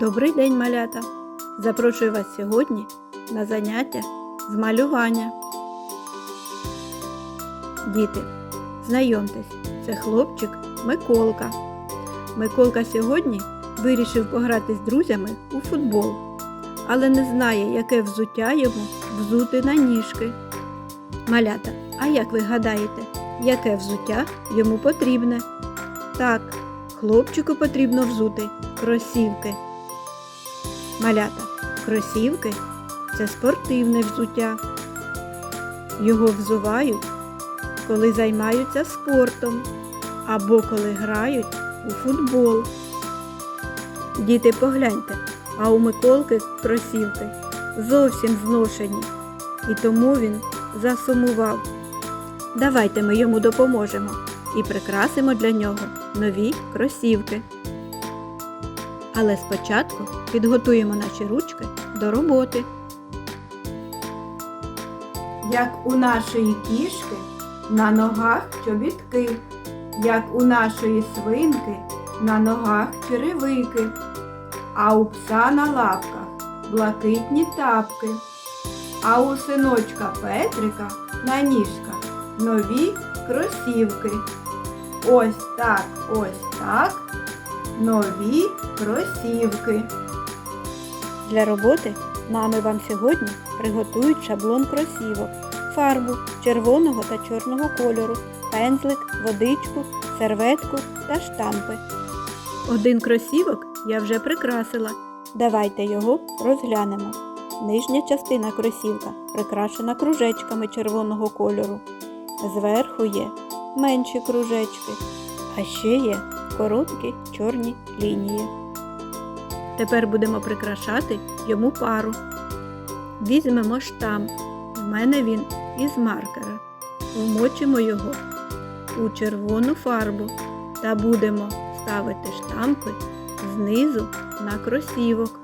Добрий день, малята! Запрошую вас сьогодні на заняття з малювання. Діти, знайомтесь, це хлопчик Миколка. Миколка сьогодні вирішив пограти з друзями у футбол, але не знає, яке взуття йому взути на ніжки. Малята, а як ви гадаєте, яке взуття йому потрібне? Так, хлопчику потрібно взути кросівки. Малята, кросівки це спортивне взуття. Його взувають, коли займаються спортом або коли грають у футбол. Діти, погляньте, а у Миколки кросівки зовсім зношені, і тому він засумував. Давайте ми йому допоможемо і прикрасимо для нього нові кросівки. Але спочатку підготуємо наші ручки до роботи. Як у нашої кішки на ногах чобітки, як у нашої свинки на ногах черевики, а у пса на лапках блакитні тапки, а у синочка Петрика на ніжках нові кросівки. Ось так, ось так нові кросівки. Для роботи мами вам сьогодні приготують шаблон кросівок, фарбу червоного та чорного кольору, пензлик, водичку, серветку та штампи. Один кросівок я вже прикрасила. Давайте його розглянемо. Нижня частина кросівка прикрашена кружечками червоного кольору. Зверху є менші кружечки, а ще є короткі чорні лінії. Тепер будемо прикрашати йому пару. Візьмемо штамп. В мене він із маркера. Вмочимо його у червону фарбу та будемо ставити штампи знизу на кросівок.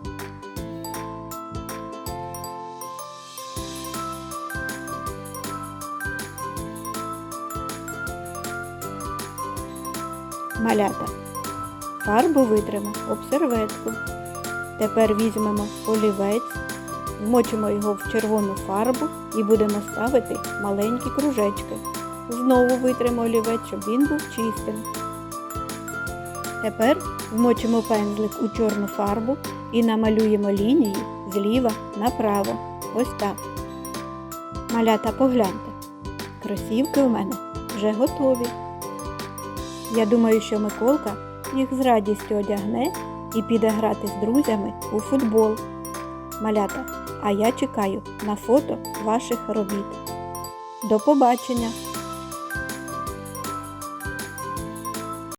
Малята. Фарбу витримо об серветку. Тепер візьмемо олівець, вмочимо його в червону фарбу і будемо ставити маленькі кружечки. Знову витримо олівець, щоб він був чистим. Тепер вмочимо пензлик у чорну фарбу і намалюємо лінії зліва направо. Ось так. Малята, погляньте. Кросівки у мене вже готові. Я думаю, що Миколка їх з радістю одягне і піде грати з друзями у футбол. Малята, а я чекаю на фото ваших робіт. До побачення!